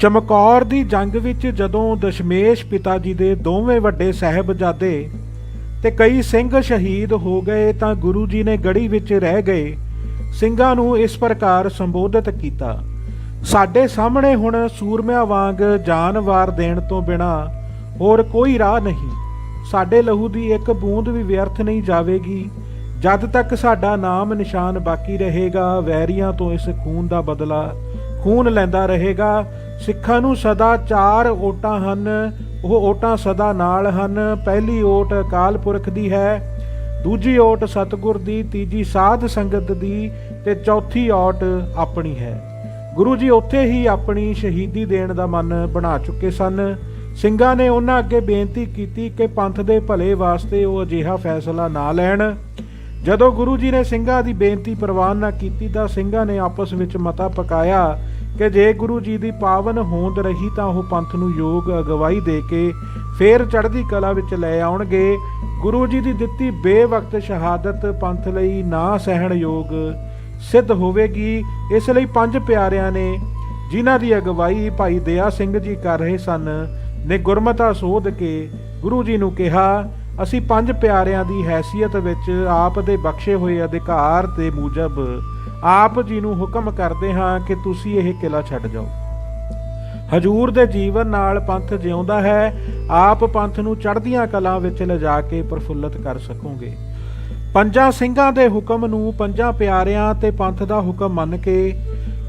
ਚਮਕੌਰ ਦੀ ਜੰਗ ਵਿੱਚ ਜਦੋਂ ਦਸ਼ਮੇਸ਼ ਪਿਤਾ ਜੀ ਦੇ ਦੋਵੇਂ ਵੱਡੇ ਸਹਿਬਜ਼ਾਦੇ ਤੇ ਕਈ ਸਿੰਘ ਸ਼ਹੀਦ ਹੋ ਗਏ ਤਾਂ ਗੁਰੂ ਜੀ ਨੇ ਗੜੀ ਵਿੱਚ ਰਹਿ ਗਏ। ਸਿੰਘਾਂ ਨੂੰ ਇਸ ਪ੍ਰਕਾਰ ਸੰਬੋਧਿਤ ਕੀਤਾ। ਸਾਡੇ ਸਾਹਮਣੇ ਹੁਣ ਸੂਰਮਿਆਂ ਵਾਂਗ ਜਾਨ ਵਾਰ ਦੇਣ ਤੋਂ ਬਿਨਾ ਹੋਰ ਕੋਈ ਰਾਹ ਨਹੀਂ। ਸਾਡੇ ਲਹੂ ਦੀ ਇੱਕ ਬੂੰਦ ਵੀ ਵਿਅਰਥ ਨਹੀਂ ਜਾਵੇਗੀ। ਜਦ ਤੱਕ ਸਾਡਾ ਨਾਮ ਨਿਸ਼ਾਨ ਬਾਕੀ ਰਹੇਗਾ, ਵੈਰੀਆਂ ਤੋਂ ਇਸ ਖੂਨ ਦਾ ਬਦਲਾ ਖੂਨ ਲੈਂਦਾ ਰਹੇਗਾ। ਸਿੱਖਾਂ ਨੂੰ ਸਦਾ ਚਾਰ ਓਟਾਂ ਹਨ, ਉਹ ਓਟਾਂ ਸਦਾ ਨਾਲ ਹਨ। ਪਹਿਲੀ ਓਟ ਅਕਾਲ ਪੁਰਖ ਦੀ ਹੈ, ਦੂਜੀ ਓਟ ਸਤਿਗੁਰ ਦੀ, ਤੀਜੀ ਸਾਧ ਸੰਗਤ ਦੀ ਤੇ ਚੌਥੀ ਓਟ ਆਪਣੀ ਹੈ। ਗੁਰੂ ਜੀ ਉੱਥੇ ਹੀ ਆਪਣੀ ਸ਼ਹੀਦੀ ਦੇਣ ਦਾ ਮਨ ਬਣਾ ਚੁੱਕੇ ਸਨ। ਸਿੰਘਾਂ ਨੇ ਉਹਨਾਂ ਅੱਗੇ ਬੇਨਤੀ ਕੀਤੀ ਕਿ ਪੰਥ ਦੇ ਭਲੇ ਵਾਸਤੇ ਉਹ ਅਜਿਹਾ ਫੈਸਲਾ ਨਾ ਲੈਣ। ਜਦੋਂ ਗੁਰੂ ਜੀ ਨੇ ਸਿੰਘਾਂ ਦੀ ਬੇਨਤੀ ਪ੍ਰਵਾਨ ਨਾ ਕੀਤੀ ਤਾਂ ਸਿੰਘਾਂ ਨੇ ਆਪਸ ਵਿੱਚ ਮਤਾ ਪਕਾਇਆ ਕਿ ਜੇ ਗੁਰੂ ਜੀ ਦੀ ਪਾਵਨ ਹੋਂਦ ਰਹੀ ਤਾਂ ਉਹ ਪੰਥ ਨੂੰ ਯੋਗ ਅਗਵਾਈ ਦੇ ਕੇ ਫੇਰ ਚੜ੍ਹਦੀ ਕਲਾ ਵਿੱਚ ਲੈ ਆਉਣਗੇ। ਗੁਰੂ ਜੀ ਦੀ ਦਿੱਤੀ ਬੇਵਕਤ ਸ਼ਹਾਦਤ ਪੰਥ ਲਈ ਨਾ ਸਹਿਣ ਯੋਗ ਸਿੱਧ ਹੋਵੇਗੀ। ਇਸ ਲਈ ਪੰਜ ਪਿਆਰਿਆਂ ਨੇ ਜਿਨ੍ਹਾਂ ਦੀ ਅਗਵਾਈ ਭਾਈ ਦਇਆ ਸਿੰਘ ਜੀ ਕਰ ਰਹੇ ਸਨ, ਨੇ ਗੁਰਮਤਾ ਸੋਧ ਕੇ ਗੁਰੂ ਜੀ ਨੂੰ ਕਿਹਾ, ਅਸੀਂ ਪੰਜ ਪਿਆਰਿਆਂ ਦੀ ਹੈਸੀਅਤ ਵਿੱਚ ਆਪ ਦੇ ਬਖਸ਼ੇ ਹੋਏ ਅਧਿਕਾਰ ਦੇ ਮੂਜਬ ਆਪ ਜੀ ਨੂੰ ਹੁਕਮ ਕਰਦੇ ਹਾਂ ਕਿ ਤੁਸੀਂ ਇਹ ਕਿਲਾ ਛੱਡ ਜਾਓ। ਹਜੂਰ ਦੇ ਜੀਵਨ ਨਾਲ ਪੰਥ ਜਿਉਂਦਾ ਹੈ, ਆਪ ਪੰਥ ਨੂੰ ਚੜ੍ਹਦੀਆਂ ਕਲਾਂ ਵਿੱਚ ਲਿਜਾ ਕੇ ਪ੍ਰਫੁੱਲਤ ਕਰ ਸਕੋਗੇ। ਪੰਜਾਂ ਸਿੰਘਾਂ ਦੇ ਹੁਕਮ ਨੂੰ ਪੰਜਾਂ ਪਿਆਰਿਆਂ ਤੇ ਪੰਥ ਦਾ ਹੁਕਮ ਮੰਨ ਕੇ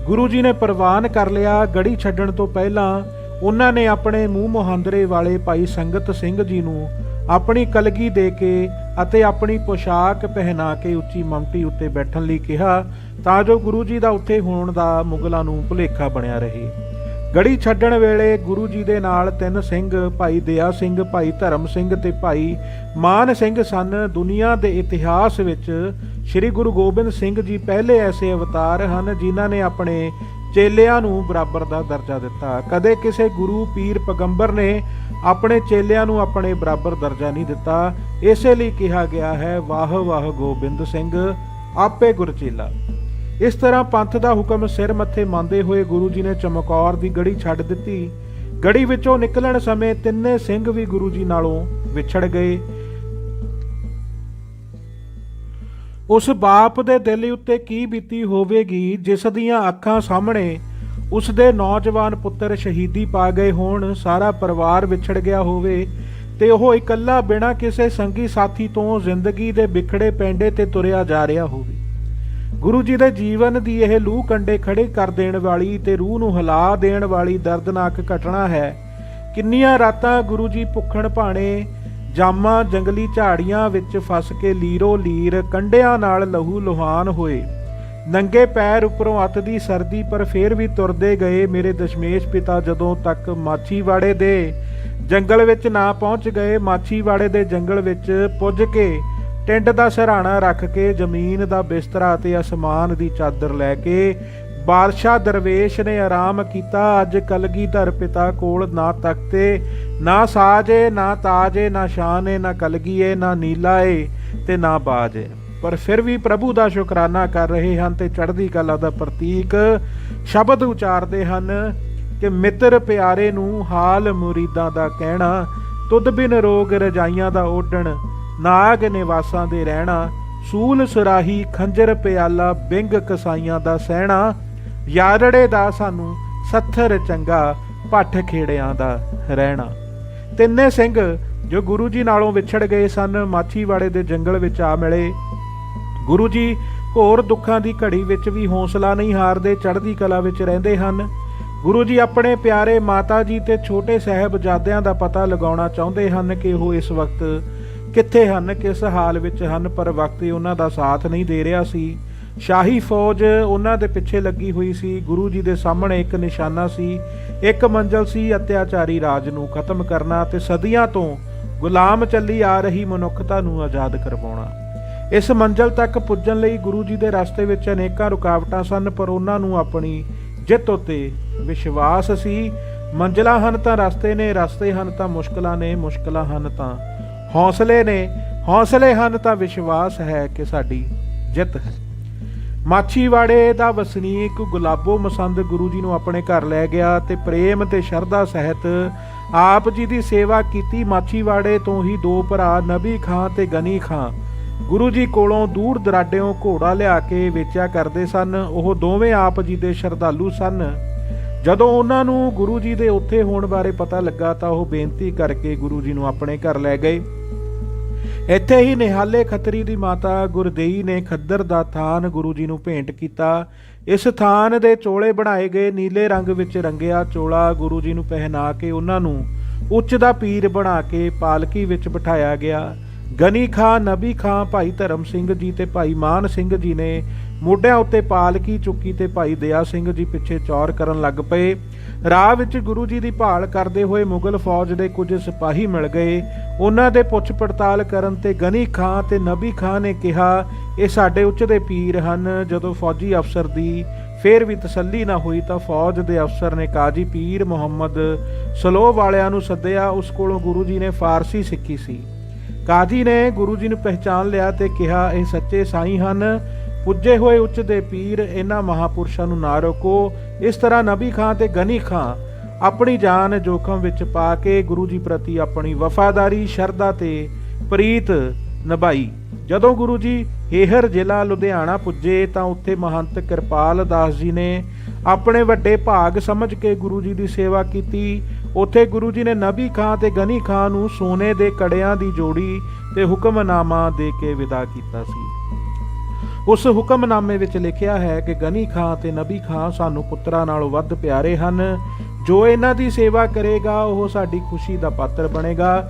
ਗੁਰੂ ਜੀ ਨੇ ਪ੍ਰਵਾਨ ਕਰ ਲਿਆ। ਗੜੀ ਛੱਡਣ ਤੋਂ ਪਹਿਲਾਂ ਉਹਨਾਂ ਨੇ ਆਪਣੇ ਮੂੰਹ ਮੁਹਾਂਦਰੇ ਵਾਲੇ ਭਾਈ ਸੰਗਤ ਸਿੰਘ ਜੀ ਨੂੰ ਆਪਣੀ ਕਲਗੀ ਦੇ ਕੇ ਅਤੇ ਆਪਣੀ ਪੋਸ਼ਾਕ ਪਹਿਨਾ ਕੇ ਉੱਚੀ ਮਮਟੀ ਉੱਤੇ ਬੈਠਣ ਲਈ ਕਿਹਾ, ਤਾਂ ਜੋ ਗੁਰੂ ਜੀ ਦਾ ਉੱਥੇ ਹੋਣ ਦਾ ਮੁਗਲਾਂ ਨੂੰ ਭੁਲੇਖਾ ਬਣਿਆ ਰਹੇ। ਗੜੀ ਛੱਡਣ ਵੇਲੇ ਗੁਰੂ ਜੀ ਦੇ ਨਾਲ ਤਿੰਨ ਸਿੰਘ, ਭਾਈ ਦਇਆ ਸਿੰਘ, ਭਾਈ ਧਰਮ ਸਿੰਘ ਤੇ ਭਾਈ ਮਾਨ ਸਿੰਘ ਸਨ। ਦੁਨੀਆ ਦੇ ਇਤਿਹਾਸ ਵਿੱਚ ਸ੍ਰੀ ਗੁਰੂ ਗੋਬਿੰਦ ਸਿੰਘ ਜੀ ਪਹਿਲੇ ਐਸੇ ਅਵਤਾਰ ਹਨ ਜਿਨ੍ਹਾਂ ਨੇ ਆਪਣੇ ਚੇਲਿਆਂ ਨੂੰ ਬਰਾਬਰ ਦਾ ਦਰਜਾ ਦਿੱਤਾ। ਕਦੇ ਕਿਸੇ ਗੁਰੂ ਪੀਰ ਪੈਗੰਬਰ ਨੇ ਆਪਣੇ ਚੇਲਿਆਂ ਨੂੰ ਆਪਣੇ ਬਰਾਬਰ ਦਰਜਾ ਨਹੀਂ ਦਿੱਤਾ। ਇਸੇ ਲਈ ਕਿਹਾ ਗਿਆ ਹੈ, ਵਾਹ ਵਾਹ ਗੋਬਿੰਦ ਸਿੰਘ, ਆਪੇ ਗੁਰਚੇਲਾ। ਇਸ ਤਰ੍ਹਾਂ ਪੰਥ ਦਾ ਹੁਕਮ ਸਿਰ ਮੱਥੇ ਮੰਨਦੇ ਹੋਏ ਗੁਰੂ ਜੀ ਨੇ ਚਮਕੌਰ ਦੀ ਗੜੀ ਛੱਡ ਦਿੱਤੀ। ਗੜੀ ਵਿੱਚੋਂ ਨਿਕਲਣ ਸਮੇਂ ਤਿੰਨੇ ਸਿੰਘ ਵੀ ਗੁਰੂ ਜੀ ਨਾਲੋਂ ਵਿਛੜ ਗਏ। ਉਸ ਬਾਪ ਦੇ ਦਿਲ ਉੱਤੇ ਕੀ ਬੀਤੀ ਹੋਵੇਗੀ, ਜਿਸ ਦੀਆਂ ਅੱਖਾਂ ਸਾਹਮਣੇ ਉਸ ਦੇ ਨੌਜਵਾਨ ਪੁੱਤਰ ਸ਼ਹੀਦੀ ਪਾ ਗਏ ਹੋਣ, ਸਾਰਾ ਪਰਿਵਾਰ ਵਿਛੜ ਗਿਆ ਹੋਵੇ ਤੇ ਉਹ ਇਕੱਲਾ ਬਿਨਾਂ ਕਿਸੇ ਸੰਗੀ ਸਾਥੀ ਤੋਂ ਜ਼ਿੰਦਗੀ ਦੇ ਵਿਖੜੇ ਪੈਂਡੇ ਤੇ ਤੁਰਿਆ ਜਾ ਰਿਹਾ ਹੋਵੇ। ਗੁਰੂ ਜੀ ਦੇ ਜੀਵਨ ਦੀ ਇਹ ਲੂਹ ਕੰਡੇ ਖੜੇ ਕਰ ਦੇਣ ਵਾਲੀ ਤੇ ਰੂਹ ਨੂੰ ਹਿਲਾ ਦੇਣ ਵਾਲੀ ਦਰਦਨਾਕ ਘਟਨਾ ਹੈ। ਕਿੰਨੀਆਂ ਰਾਤਾਂ ਗੁਰੂ ਜੀ ਭੁੱਖਣ ਭਾਣੇ ਜਾਮਾਂ ਜੰਗਲੀ ਝਾੜੀਆਂ ਵਿੱਚ ਫਸ ਕੇ ਲੀਰੋ ਲੀਰ ਕੰਡਿਆਂ ਨਾਲ ਲਹੂ ਲੋਹਾਨ ਹੋਏ। ਨੰਗੇ ਪੈਰ ਉੱਪਰੋਂ ਅੱਤ ਦੀ ਸਰਦੀ, ਪਰ ਫੇਰ ਵੀ ਤੁਰਦੇ ਗਏ ਮੇਰੇ ਦਸ਼ਮੇਸ਼ ਪਿਤਾ ਜਦੋਂ ਤੱਕ ਮਾਛੀਵਾੜੇ ਦੇ ਜੰਗਲ ਵਿੱਚ ਨਾ ਪਹੁੰਚ ਗਏ, ਮਾਛੀਵਾੜੇ ਦੇ ਜੰਗਲ ਵਿੱਚ ਪੁੱਜ ਕੇ ਟਿੰਡ ਦਾ ਸਹਾਰਾ ਰੱਖ ਕੇ ਜ਼ਮੀਨ ਦਾ ਬਿਸਤਰਾ ਤੇ ਅਸਮਾਨ ਦੀ ਚਾਦਰ ਲੈ ਕੇ ਬਾਦਸ਼ਾਹ ਦਰਵੇਸ਼ ਨੇ ਆਰਾਮ ਕੀਤਾ। ਅੱਜ ਕਲਗੀਧਰ ਪਿਤਾ ਕੋਲ ਨਾ ਤਖਤੇ ਨਾ ਸਾਜੇ, ਨਾ ਤਾਜੇ, ਨਾ ਸ਼ਾਨੇ, ਨਾ ਕਲਗੀਏ, ਨਾ ਨੀਲਾ ਏ ਤੇ ਨਾ ਬਾਜੇ। ਪਰ ਫਿਰ ਵੀ ਪ੍ਰਭੂ ਦਾ ਸ਼ੁਕਰਾਨਾ ਕਰ ਰਹੇ ਹਨ ਤੇ ਚੜ੍ਹਦੀ ਕਲਾ ਦਾ ਪ੍ਰਤੀਕ ਸ਼ਬਦ ਉਚਾਰਦੇ ਹਨ ਕਿ ਮਿੱਤਰ ਪਿਆਰੇ ਨੂੰ ਹਾਲ ਮੁਰੀਦਾਂ ਦਾ ਕਹਿਣਾ, ਤੁਧ ਬਿਨ ਰੋਗ ਰਜਾਈਆਂ ਦਾ ਓਡਣ ਨਾਗ ਨਿਵਾਸਾਂ ਦੇ ਰਹਿਣਾ, ਸੂਲ ਸੁਰਾਹੀ ਖੰਜਰ ਪਿਆਲਾ ਬਿੰਗ ਕਸਾਈਆਂ ਦਾ ਸਹਿਣਾ, ਯਾਰੜੇ ਦਾ ਸਾਨੂੰ ਸੱਥਰ ਚੰਗਾ, ਪੱਠ ਖੇੜਿਆਂ ਦਾ ਰਹਿਣਾ। ਤਿੰਨੇ ਸਿੰਘ ਜੋ ਗੁਰੂ ਜੀ ਨਾਲੋਂ ਵਿਛੜ ਗਏ ਸਨ, ਮਾਛੀਵਾੜੇ ਦੇ ਜੰਗਲ ਵਿੱਚ ਆ ਮਿਲੇ। ਗੁਰੂ ਜੀ ਹੋਰ ਦੁੱਖਾਂ ਦੀ ਘੜੀ ਵਿੱਚ ਵੀ ਹੌਸਲਾ ਨਹੀਂ ਹਾਰਦੇ, ਚੜ੍ਹਦੀ ਕਲਾ ਵਿੱਚ ਰਹਿੰਦੇ ਹਨ। ਗੁਰੂ ਜੀ ਆਪਣੇ ਪਿਆਰੇ ਮਾਤਾ ਜੀ ਤੇ ਛੋਟੇ ਸਾਹਿਬਜ਼ਾਦਿਆਂ ਦਾ ਪਤਾ ਲਗਾਉਣਾ ਚਾਹੁੰਦੇ ਹਨ ਕਿ ਉਹ ਇਸ ਵਕਤ ਕਿੱਥੇ ਹਨ, ਕਿਸ ਹਾਲ ਵਿੱਚ ਹਨ, ਪਰ ਵਕਤ ਉਹਨਾਂ ਦਾ ਸਾਥ ਨਹੀਂ ਦੇ ਰਿਹਾ ਸੀ। ਸ਼ਾਹੀ ਫੌਜ ਉਹਨਾਂ ਦੇ ਪਿੱਛੇ ਲੱਗੀ ਹੋਈ ਸੀ। ਗੁਰੂ ਜੀ ਦੇ ਸਾਹਮਣੇ ਇੱਕ ਨਿਸ਼ਾਨਾ ਸੀ, ਇੱਕ ਮੰਜ਼ਲ ਸੀ ਅਤਿਆਚਾਰੀ ਰਾਜ ਨੂੰ ਖਤਮ ਕਰਨਾ ਤੇ ਸਦੀਆਂ ਤੋਂ ਗੁਲਾਮ ਚੱਲੀ ਆ ਰਹੀ ਮਨੁੱਖਤਾ ਨੂੰ ਆਜ਼ਾਦ ਕਰਵਾਉਣਾ। ਇਸ ਮੰਜ਼ਲ ਤੱਕ ਪੁੱਜਣ ਲਈ ਗੁਰੂ ਜੀ ਦੇ ਰਸਤੇ ਵਿੱਚ ਅਨੇਕਾਂ ਰੁਕਾਵਟਾਂ ਸਨ, ਪਰ ਉਹਨਾਂ ਨੂੰ ਆਪਣੀ ਜਿੱਤ ਉਤੇ ਵਿਸ਼ਵਾਸ ਸੀ। ਮੰਜ਼ਲਾਂ ਹਨ ਤਾਂ ਰਸਤੇ ਨੇ, ਰਸਤੇ ਹਨ ਤਾਂ ਮੁਸ਼ਕਲਾਂ ਨੇ, ਮੁਸ਼ਕਲਾਂ ਹਨ ਤਾਂ ਹੌਸਲੇ ਨੇ। ਹੌਸਲੇ ਹਨ ਤਾਂ ਵਿਸ਼ਵਾਸ ਹੈ ਕਿ ਸਾਡੀ ਜਿੱਤ ਹੈ। ਮਾਛੀਵਾੜੇ ਦਾ ਵਸਨੀਕ ਗੁਲਾਬੋ ਮਸੰਦ ਗੁਰੂ ਜੀ ਨੂੰ ਆਪਣੇ ਘਰ ਲੈ ਗਿਆ ਤੇ ਪ੍ਰੇਮ ਤੇ ਸ਼ਰਧਾ ਸਹਿਤ ਆਪ ਜੀ ਦੀ ਸੇਵਾ ਕੀਤੀ। ਮਾਛੀਵਾੜੇ ਤੋਂ ਹੀ ਦੋ ਭਰਾ ਨਬੀ ਖਾਂ ਤੇ ਗਨੀ ਖਾਂ। ਗੁਰੂ ਜੀ ਕੋਲੋਂ ਦੂਰ ਦਰਾਡਿਓਂ ਘੋੜਾ ਲਿਆ ਕੇ ਵੇਚਿਆ ਕਰਦੇ ਸਨ। ਉਹ ਦੋਵੇਂ ਆਪ ਜੀ ਦੇ ਸ਼ਰਧਾਲੂ ਸਨ। ਜਦੋਂ ਉਹਨਾਂ ਨੂੰ ਗੁਰੂ ਜੀ ਦੇ ਉੱਥੇ ਹੋਣ ਬਾਰੇ ਪਤਾ ਲੱਗਾ ਤਾਂ ਉਹ ਬੇਨਤੀ ਕਰਕੇ ਗੁਰੂ ਜੀ ਨੂੰ ਆਪਣੇ ਘਰ ਲੈ ਗਏ। ਇੱਥੇ ਹੀ ਨਿਹਾਲੇ ਖੱਤਰੀ ਦੀ ਮਾਤਾ ਗੁਰਦੇਈ ਨੇ ਖੱਦਰ ਦਾ ਥਾਨ ਗੁਰੂ ਜੀ ਨੂੰ ਭੇਂਟ ਕੀਤਾ। ਇਸ ਥਾਨ ਦੇ ਚੋਲੇ ਬਣਾਏ ਗਏ ਨੀਲੇ ਰੰਗ ਵਿੱਚ ਰੰਗਿਆ ਚੋਲਾ ਗੁਰੂ ਜੀ ਨੂੰ ਪਹਿਨਾ ਕੇ ਉਹਨਾਂ ਨੂੰ ਉੱਚ ਦਾ ਪੀਰ ਬਣਾ ਕੇ ਪਾਲਕੀ ਵਿੱਚ ਬਿਠਾਇਆ ਗਿਆ। ਗਨੀ ਖਾਂ, ਨਬੀ ਖਾਂ, ਭਾਈ ਧਰਮ ਸਿੰਘ ਜੀ ਤੇ ਭਾਈ ਮਾਨ ਸਿੰਘ ਜੀ ਨੇ ਮੋਢਿਆਂ ਉੱਤੇ ਪਾਲਕੀ ਚੁੱਕੀ ਤੇ ਭਾਈ ਦਇਆ ਸਿੰਘ ਜੀ ਪਿੱਛੇ ਚੌਰ ਕਰਨ ਲੱਗ ਪਏ। ਰਾਹ ਵਿੱਚ ਗੁਰੂ ਜੀ ਦੀ ਭਾਲ ਕਰਦੇ ਹੋਏ ਮੁਗਲ ਫੌਜ ਦੇ ਕੁਝ ਸਿਪਾਹੀ ਮਿਲ ਗਏ। ਉਹਨਾਂ ਦੇ ਪੁੱਛ ਪੜਤਾਲ ਕਰਨ ਤੇ ਗਨੀ ਖਾਂ ਤੇ ਨਬੀ ਖਾਂ ਨੇ ਕਿਹਾ, ਇਹ ਸਾਡੇ ਉੱਚ ਦੇ ਪੀਰ ਹਨ। ਜਦੋਂ ਫੌਜੀ ਅਫਸਰ ਦੀ ਫੇਰ ਵੀ ਤਸੱਲੀ ਨਾ ਹੋਈ ਤਾਂ ਫੌਜ ਦੇ ਅਫਸਰ ਨੇ ਕਾਜੀ ਪੀਰ ਮੁਹੰਮਦ ਸਲੋ ਵਾਲਿਆਂ ਨੂੰ ਸੱਦਿਆ। ਉਸ ਕੋਲੋਂ ਗੁਰੂ ਜੀ ਨੇ ਫਾਰਸੀ ਸਿੱਖੀ ਸੀ। ਕਾਜੀ ਨੇ ਗੁਰੂ ਜੀ ਨੂੰ ਪਹਿਚਾਨ ਲਿਆ ਤੇ ਕਿਹਾ, ਇਹ ਸੱਚੇ ਸਾਈਂ ਹਨ। ਪੁੱਜੇ ਹੋਏ ਉੱਚ ਦੇ ਪੀਰ ਇਹਨਾਂ ਮਹਾਪੁਰਸ਼ਾਂ ਨੂੰ ਨਾ ਰੋਕੋ। ਇਸ ਤਰ੍ਹਾਂ ਨਬੀ ਖਾਂ ਤੇ ਗਨੀ ਖਾਂ ਆਪਣੀ ਜਾਨ ਜੋਖਮ ਵਿੱਚ ਪਾ ਕੇ ਗੁਰੂ ਜੀ ਪ੍ਰਤੀ ਆਪਣੀ ਵਫਾਦਾਰੀ, ਸ਼ਰਧਾ ਤੇ ਪ੍ਰੀਤ ਨਿਭਾਈ। ਜਦੋਂ ਗੁਰੂ ਜੀ ਹੇਹਰ ਜ਼ਿਲ੍ਹਾ ਲੁਧਿਆਣਾ ਪੁੱਜੇ ਤਾਂ ਉੱਥੇ ਮਹੰਤ ਕਿਰਪਾਲ ਦਾਸ ਜੀ ਨੇ ਆਪਣੇ ਵੱਡੇ ਭਾਗ ਸਮਝ ਕੇ ਗੁਰੂ ਜੀ ਦੀ ਸੇਵਾ ਕੀਤੀ। ਉੱਥੇ ਗੁਰੂ ਜੀ ਨੇ ਨਬੀ ਖਾਂ ਤੇ ਗਨੀ ਖਾਂ ਨੂੰ ਸੋਨੇ ਦੇ ਕੜਿਆਂ ਦੀ ਜੋੜੀ ਤੇ ਹੁਕਮਨਾਮਾ ਦੇ ਕੇ ਵਿਦਾ ਕੀਤਾ ਸੀ। ਉਸ ਹੁਕਮਨਾਮੇ ਵਿੱਚ ਲਿਖਿਆ ਹੈ ਕਿ ਗਨੀ ਖਾਂ ਤੇ ਨਬੀ ਖਾਂ ਸਾਨੂੰ ਪੁੱਤਰਾਂ ਨਾਲੋਂ ਵੱਧ ਪਿਆਰੇ ਹਨ। ਜੋ ਇਹਨਾਂ ਦੀ ਸੇਵਾ ਕਰੇਗਾ, ਉਹ ਸਾਡੀ ਖੁਸ਼ੀ ਦਾ ਪਾਤਰ ਬਣੇਗਾ।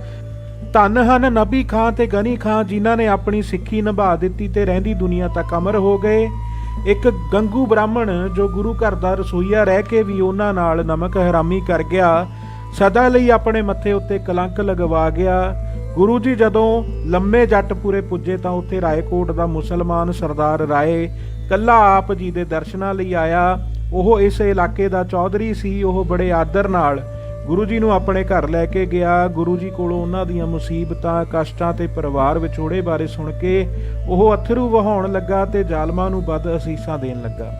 ਧੰਨ ਹਨ ਨਬੀ ਖਾਂ ਤੇ ਗਨੀ ਖਾਂ ਜਿਨ੍ਹਾਂ ਨੇ ਆਪਣੀ ਸਿੱਖੀ ਨਿਭਾ ਦਿੱਤੀ ਤੇ ਰਹਿੰਦੀ ਦੁਨੀਆ ਤੱਕ ਅਮਰ ਹੋ ਗਏ। ਇੱਕ ਗੰਗੂ ਬ੍ਰਾਹਮਣ ਜੋ ਗੁਰੂ ਘਰ ਦਾ ਰਸੋਈਆ ਰਹਿ ਕੇ ਵੀ ਉਹਨਾਂ ਨਾਲ ਨਮਕ ਹਰਾਮੀ ਕਰ ਗਿਆ, ਸਦਾ ਲਈ ਆਪਣੇ ਮੱਥੇ ਉੱਤੇ ਕਲੰਕ ਲਗਵਾ ਗਿਆ। ਗੁਰੂ ਜੀ ਜਦੋਂ ਲੰਮੇ ਜੱਟਪੁਰੇ ਪੁੱਜੇ ਤਾਂ ਉੱਥੇ ਰਾਏਕੋਟ ਦਾ ਮੁਸਲਮਾਨ ਸਰਦਾਰ ਰਾਏ ਕੱਲਾ ਆਪ ਜੀ ਦੇ ਦਰਸ਼ਨਾਂ ਲਈ ਆਇਆ। ਉਹ ਇਸ ਇਲਾਕੇ ਦਾ ਚੌਧਰੀ ਸੀ, ਉਹ ਬੜੇ ਆਦਰ ਨਾਲ ਗੁਰੂ ਜੀ ਨੂੰ ਆਪਣੇ ਘਰ ਲੈ ਕੇ ਗਿਆ। ਗੁਰੂ ਜੀ ਕੋਲੋਂ ਉਹਨਾਂ ਦੀਆਂ ਮੁਸੀਬਤਾਂ, ਕਸ਼ਟਾਂ ਤੇ ਪਰਿਵਾਰ ਵਿਛੋੜੇ ਬਾਰੇ ਸੁਣ ਕੇ ਉਹ ਅਥਰੂ ਵਹਾਉਣ ਲੱਗਾ ਤੇ ਜ਼ਾਲਮਾਂ ਨੂੰ ਵੱਧ ਅਸੀਸਾਂ ਦੇਣ ਲੱਗਾ।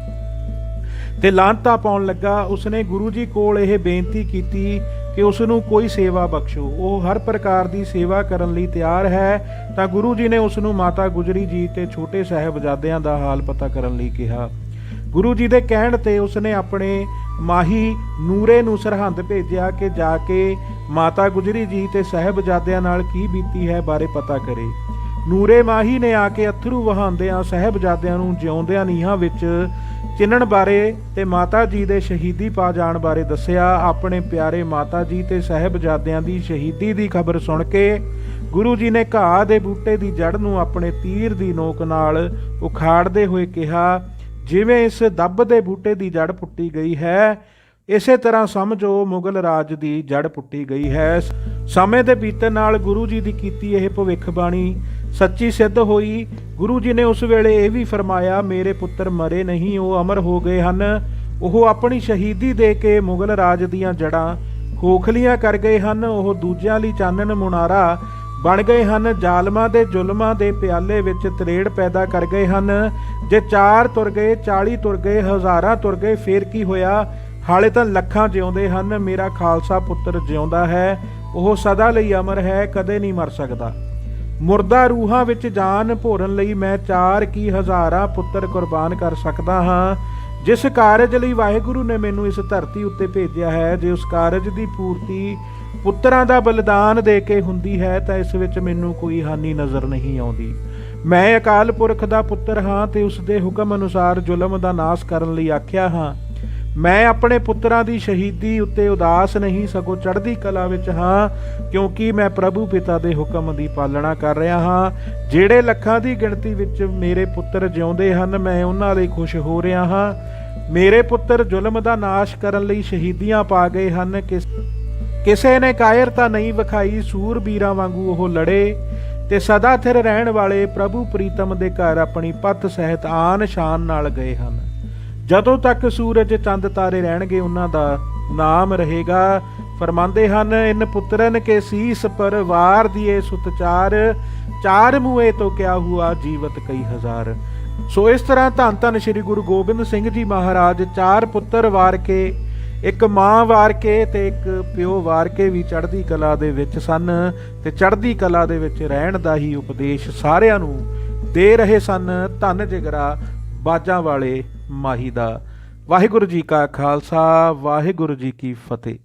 ਤੇ ਲਾਂਤਾ ਪਾਉਣ ਲੱਗਾ। ਉਸਨੇ ਗੁਰੂ ਜੀ ਕੋਲ ਇਹ ਬੇਨਤੀ ਕੀਤੀ ਕਿ ਉਸ ਨੂੰ ਕੋਈ ਸੇਵਾ ਬਖਸ਼ੋ। ਉਹ ਹਰ ਪ੍ਰਕਾਰ ਦੀ ਸੇਵਾ ਕਰਨ ਲਈ ਤਿਆਰ ਹੈ। ਤਾਂ ਗੁਰੂ ਜੀ ਨੇ ਉਸ ਨੂੰ ਮਾਤਾ ਗੁਜਰੀ ਜੀ ਤੇ ਛੋਟੇ ਸਾਹਿਬਜ਼ਾਦਿਆਂ ਦਾ ਹਾਲ ਪਤਾ ਕਰਨ ਲਈ ਕਿਹਾ। ਗੁਰੂ ਜੀ ਦੇ ਕਹਿਣ ਤੇ ਉਸਨੇ ਆਪਣੇ ਮਾਹੀ ਨੂਰੇ ਨੂੰ ਸਰਹੰਦ ਭੇਜਿਆ ਕਿ ਜਾ ਕੇ ਮਾਤਾ ਗੁਜਰੀ ਜੀ ਤੇ ਸਾਹਿਬਜ਼ਾਦਿਆਂ ਨਾਲ ਕੀ ਬੀਤੀ ਹੈ ਬਾਰੇ ਪਤਾ ਕਰੇ। ਨੂਰੇ ਮਾਹੀ ਨੇ ਆ ਕੇ ਅਥਰੂ ਵਹਾਉਂਦਿਆਂ ਸਾਹਿਬਜ਼ਾਦਿਆਂ ਨੂੰ ਜਿਉਂਦਿਆਂ ਨੀਹਾਂ ਵਿੱਚ ਚਿੰਨਣ ਬਾਰੇ ਤੇ ਮਾਤਾ ਜੀ ਦੇ ਸ਼ਹੀਦੀ ਪਾ ਜਾਣ ਬਾਰੇ ਦੱਸਿਆ। ਆਪਣੇ ਪਿਆਰੇ ਮਾਤਾ ਜੀ ਤੇ ਸਾਹਿਬਜ਼ਾਦਿਆਂ ਦੀ ਸ਼ਹੀਦੀ ਦੀ ਖਬਰ ਸੁਣ ਕੇ ਗੁਰੂ ਜੀ ਨੇ ਘਾਹ ਦੇ ਬੂਟੇ ਦੀ ਜੜ ਨੂੰ ਆਪਣੇ ਤੀਰ ਦੀ ਨੋਕ ਨਾਲ ਉਖਾੜਦੇ ਹੋਏ ਕਿਹਾ, ਜਿਵੇਂ ਇਸ ਦੱਬ ਦੇ ਬੂਟੇ ਦੀ ਜੜ ਪੁੱਟੀ ਗਈ ਹੈ, ਇਸੇ ਤਰ੍ਹਾਂ ਸਮਝੋ ਮੁਗਲ ਰਾਜ ਦੀ ਜੜ ਪੁੱਟੀ ਗਈ ਹੈ। ਸਮੇਂ ਦੇ ਬੀਤਣ ਨਾਲ ਗੁਰੂ ਜੀ ਦੀ ਕੀਤੀ ਇਹ ਭਵਿੱਖਬਾਣੀ ਸੱਚੀ ਸਿੱਧ ਹੋਈ। ਗੁਰੂ ਜੀ ਨੇ ਉਸ ਵੇਲੇ ਇਹ ਵੀ ਫਰਮਾਇਆ, ਮੇਰੇ ਪੁੱਤਰ ਮਰੇ ਨਹੀਂ, ਉਹ ਅਮਰ ਹੋ ਗਏ ਹਨ। ਉਹ ਆਪਣੀ ਸ਼ਹੀਦੀ ਦੇ ਕੇ ਮੁਗਲ ਰਾਜ ਦੀਆਂ ਜੜਾਂ ਖੋਖਲੀਆਂ ਕਰ ਗਏ ਹਨ। ਉਹ ਦੂਜਿਆਂ ਲਈ ਚਾਨਣ ਮੁਨਾਰਾ ਬਣ ਗਏ ਹਨ। ਜ਼ਾਲਮਾਂ ਦੇ ਜ਼ੁਲਮਾਂ ਦੇ ਪਿਆਲੇ ਵਿੱਚ ਤਰੇੜ ਪੈਦਾ ਕਰ ਗਏ ਹਨ। ਜੇ ਚਾਰ ਤੁਰ ਗਏ 40 ਤੁਰ ਗਏ, ਹਜ਼ਾਰਾਂ ਤੁਰ ਗਏ, ਫੇਰ ਕੀ ਹੋਇਆ? ਹਾਲੇ ਤਾਂ ਲੱਖਾਂ ਜਿਉਂਦੇ ਹਨ। ਮੇਰਾ ਖਾਲਸਾ ਪੁੱਤਰ ਜਿਉਂਦਾ ਹੈ। ਉਹ ਸਦਾ ਲਈ ਅਮਰ ਹੈ, ਕਦੇ ਨਹੀਂ ਮਰ ਸਕਦਾ। ਮੁਰਦਾ ਰੂਹਾਂ ਵਿੱਚ ਜਾਨ ਭੋਰਨ ਲਈ ਮੈਂ ਚਾਰ ਕੀ ਹਜ਼ਾਰਾਂ ਪੁੱਤਰ ਕੁਰਬਾਨ ਕਰ ਸਕਦਾ ਹਾਂ। ਜਿਸ ਕਾਰਜ ਲਈ ਵਾਹਿਗੁਰੂ ਨੇ ਮੈਨੂੰ ਇਸ ਧਰਤੀ ਉੱਤੇ ਭੇਜਿਆ ਹੈ, ਜੇ ਉਸ ਕਾਰਜ ਦੀ ਪੂਰਤੀ ਪੁੱਤਰਾਂ ਦਾ ਬਲਿਦਾਨ ਦੇ ਕੇ ਹੁੰਦੀ ਹੈ, ਤਾਂ ਇਸ ਵਿੱਚ ਮੈਨੂੰ ਕੋਈ ਹਾਨੀ ਨਜ਼ਰ ਨਹੀਂ ਆਉਂਦੀ। ਮੈਂ ਅਕਾਲ ਪੁਰਖ ਦਾ ਪੁੱਤਰ ਹਾਂ ਤੇ ਉਸ ਦੇ ਹੁਕਮ ਅਨੁਸਾਰ ਜ਼ੁਲਮ ਦਾ ਨਾਸ਼ ਕਰਨ ਲਈ ਆਖਿਆ ਹਾਂ। ਮੈਂ ਆਪਣੇ ਪੁੱਤਰਾਂ ਦੀ ਸ਼ਹੀਦੀ ਉੱਤੇ ਉਦਾਸ ਨਹੀਂ, ਸਗੋਂ ਚੜ੍ਹਦੀ ਕਲਾ ਵਿੱਚ ਹਾਂ, ਕਿਉਂਕਿ ਮੈਂ ਪ੍ਰਭੂ ਪਿਤਾ ਦੇ ਹੁਕਮ ਦੀ ਪਾਲਣਾ ਕਰ ਰਿਹਾ ਹਾਂ। ਜਿਹੜੇ ਲੱਖਾਂ ਦੀ ਗਿਣਤੀ ਵਿੱਚ ਮੇਰੇ ਪੁੱਤਰ ਜਿਉਂਦੇ ਹਨ, ਮੈਂ ਉਹਨਾਂ ਲਈ ਖੁਸ਼ ਹੋ ਰਿਹਾ ਹਾਂ। ਮੇਰੇ ਪੁੱਤਰ ਜ਼ੁਲਮ ਦਾ ਨਾਸ਼ ਕਰਨ ਲਈ ਸ਼ਹੀਦੀਆਂ ਪਾ ਗਏ ਹਨ। ਕਿ ਕਿਸੇ ਨੇ ਕਾਇਰਤਾ ਨਹੀਂ ਵਿਖਾਈ ਸੂਰਬੀਰਾਂ ਵਾਂਗੂ ਉਹ ਲੜੇ। ਤੇ ਸਦਾ ਥਿਰ ਰਹਿਣ ਵਾਲੇ ਪ੍ਰਭੂ ਪ੍ਰੀਤਮ ਦੇ ਘਰ ਆਪਣੀ ਪੱਤ ਸਹਿਤ ਆਨ ਸ਼ਾਨ ਨਾਲ ਗਏ ਹਨ। ਜਦੋਂ ਤੱਕ ਸੂਰਜ ਚੰਦ ਤਾਰੇ ਰਹਿਣਗੇ, ਉਹਨਾਂ ਦਾ ਨਾਮ ਰਹੇਗਾ। ਫਰਮਾਉਂਦੇ ਹਨ, ਇਨ ਪੁੱਤਰਨ ਕੇ ਸੀਸ ਪਰ ਵਾਰ ਦੀਏ ਸੁਤਚਾਰ ਚਾਰ ਮੂਏ ਤੋਂ ਕਿਆ ਹੁਆ ਜੀਵਤ ਕਈ ਹਜ਼ਾਰ। ਸੋ ਇਸ ਤਰ੍ਹਾਂ ਧੰਨ ਧੰਨ ਸ੍ਰੀ ਗੁਰੂ ਗੋਬਿੰਦ ਸਿੰਘ ਜੀ ਮਹਾਰਾਜ ਚਾਰ ਪੁੱਤਰ ਵਾਰ ਕੇ, ਇੱਕ ਮਾਂ ਵਾਰ ਕੇ ਤੇ ਇੱਕ ਪਿਓ ਵਾਰ ਕੇ ਵੀ ਚੜ੍ਹਦੀ ਕਲਾ ਦੇ ਵਿੱਚ ਸਨ ਤੇ ਚੜ੍ਹਦੀ ਕਲਾ ਦੇ ਵਿੱਚ ਰਹਿਣ ਦਾ ਹੀ ਉਪਦੇਸ਼ ਸਾਰਿਆਂ ਨੂੰ ਦੇ ਰਹੇ ਸਨ। ਧੰਨ ਜਿਗਰਾ ਬਾਜਾਂ ਵਾਲੇ ਮਾਹੀ ਦਾ। ਵਾਹਿਗੁਰੂ ਜੀ ਕਾ ਖਾਲਸਾ ਵਾਹਿਗੁਰੂ ਜੀ ਕੀ ਫਤਿਹ।